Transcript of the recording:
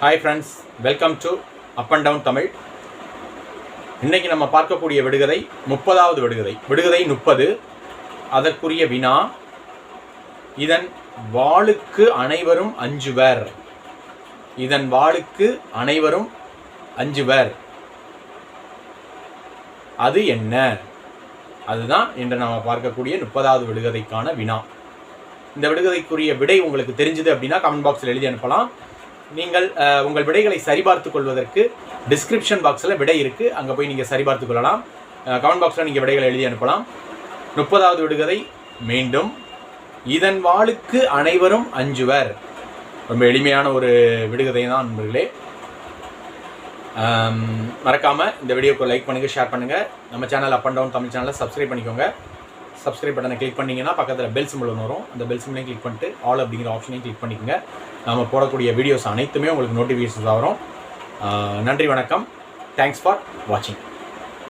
Hi friends welcome to up and down Tamil இன்றைக்கி நம்ம பார்க்கக்கூடிய விடுகதை முப்பதாவது விடுகதை. விடுகதை முப்பது. அதற்குரிய வினா இதன் வாளுக்கு அனைவரும் அஞ்சுவர். இதன் வாளுக்கு அனைவரும் அஞ்சுவர். அது என்ன? அதுதான் இன்று நாம் பார்க்கக்கூடிய முப்பதாவது விடுகதைக்கான வினா. இந்த விடுகதைக்குரிய விடை உங்களுக்கு தெரிஞ்சது அப்படின்னா கமெண்ட் பாக்ஸில் எழுதி அனுப்பலாம். நீங்கள் உங்கள் விடைகளை சரிபார்த்துக் கொள்வதற்கு டிஸ்கிரிப்ஷன் பாக்ஸில் விடை இருக்குது அங்கே போய் நீங்கள் சரிபார்த்துக் கொள்ளலாம். கமெண்ட் பாக்ஸில் நீங்கள் விடைகளை எழுதி அனுப்பலாம். முப்பதாவது விடுகதை மீண்டும். இதன் வாளுக்கு அனைவரும் அஞ்சுவர். ரொம்ப எளிமையான ஒரு விடுகதை தான் நண்பர்களே. மறக்காமல் இந்த வீடியோக்கு லைக் பண்ணுங்கள் ஷேர் பண்ணுங்கள் நம்ம channel up and down Tamil சேனலை சப்ஸ்கிரைப் பண்ணிக்கோங்க. சப்ஸ்கிரைப் பட்டனை கிளிக் பண்ணிங்கன்னா பக்கத்தில் பெல் சிம்பிள் ஒன்று வரும். அந்த பெல் சிம்பிளையும் கிளிக் பண்ணிட்டு ஆல் அப்படிங்கிற ஆப்ஷனையும் கிளிக் பண்ணிக்கோங்க. நம்ம போடக்கூடிய வீடியோஸ் அனைத்துமே உங்களுக்கு நோட்டிஃபிகேஷன்ஸ் வரும். நன்றி வணக்கம். தேங்க்ஸ் ஃபார் வாட்சிங்